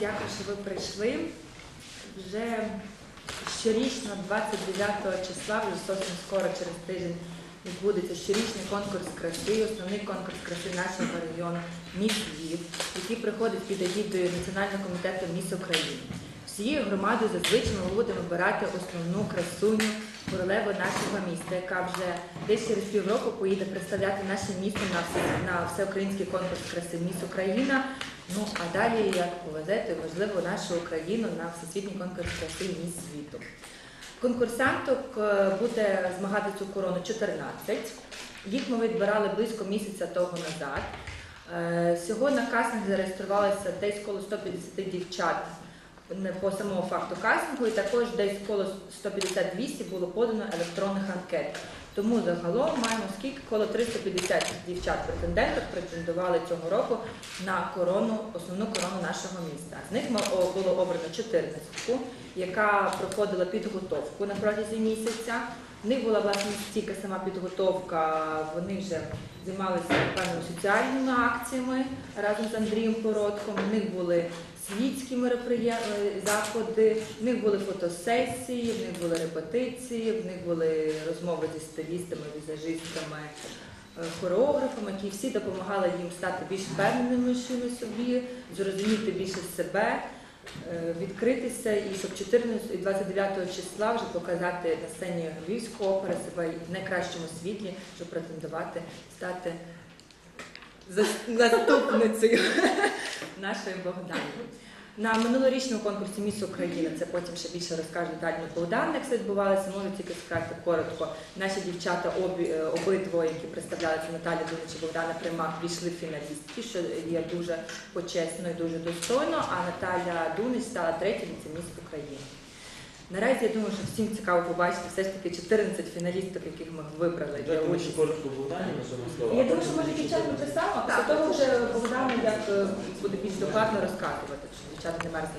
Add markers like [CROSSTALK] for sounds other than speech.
Дякую, що ви прийшли. Вже щорічно, 29 числа, вже зовсім скоро через тиждень відбудеться щорічний конкурс краси, основний конкурс краси нашого району Міс Львів, який приходить під егідою Національного комітету Міс України. Всією громадою зазвичай ми будемо обирати основну красуню королеву нашого міста, яка вже десь через півроку поїде представляти наше місто на, всеукраїнський конкурс краси Міс Україна. Ну а далі, як повезете, можливо, нашу Україну на всесвітній конкурс краси Міс світу. Конкурсанток е, буде змагати цю корону 14. Їх ми відбирали близько місяця того назад. Е, Всього на кастинг зареєструвалося десь коло 150 дівчат по самому факту кастингу, і також десь коло 150-200 було подано електронних анкет. Тому загалом маємо скільки коло 350 дівчат претенденток претендували цього року на корону, основну корону нашого міста. З них було обрано 14, яка проходила підготовку на протязі місяця. В них була власне стільки сама підготовка. Вони вже займалися певними соціальними акціями разом з Андрієм Коротком. В них були світські мероприє- заходи, в них були фотосесії, в них були репетиції, в них були розмови зі стилістами, візажистами, е, хореографами, які всі допомагали їм стати більш впевненими собі, зрозуміти більше себе, е, відкритися і щоб 14 і 29 числа вже показати на сцені Львівської опери себе в найкращому світлі, щоб претендувати стати заступницею [LAUGHS] нашої Богдани. На минулорічному конкурсі Міс України це потім ще більше розкаже Наталя Богдан, як все відбувалося, можу тільки сказати коротко. Наші дівчата обі, е, обидвоє, які представлялися Наталя Дунич Богдана Примак, війшли фіналістки, що є дуже почесно і дуже достойно, а Наталя Дунич стала третім віцеміс України. Наразі я думаю, що всім цікаво побачити все ж таки 14 фіналісток, яких ми вибрали для Давайте ми участі. коротко Богдані на цьому слово. Я думаю, що може дівчата те саме, а після того вже Богдан як е, буде більш докладно розказувати, що дівчата не мерзли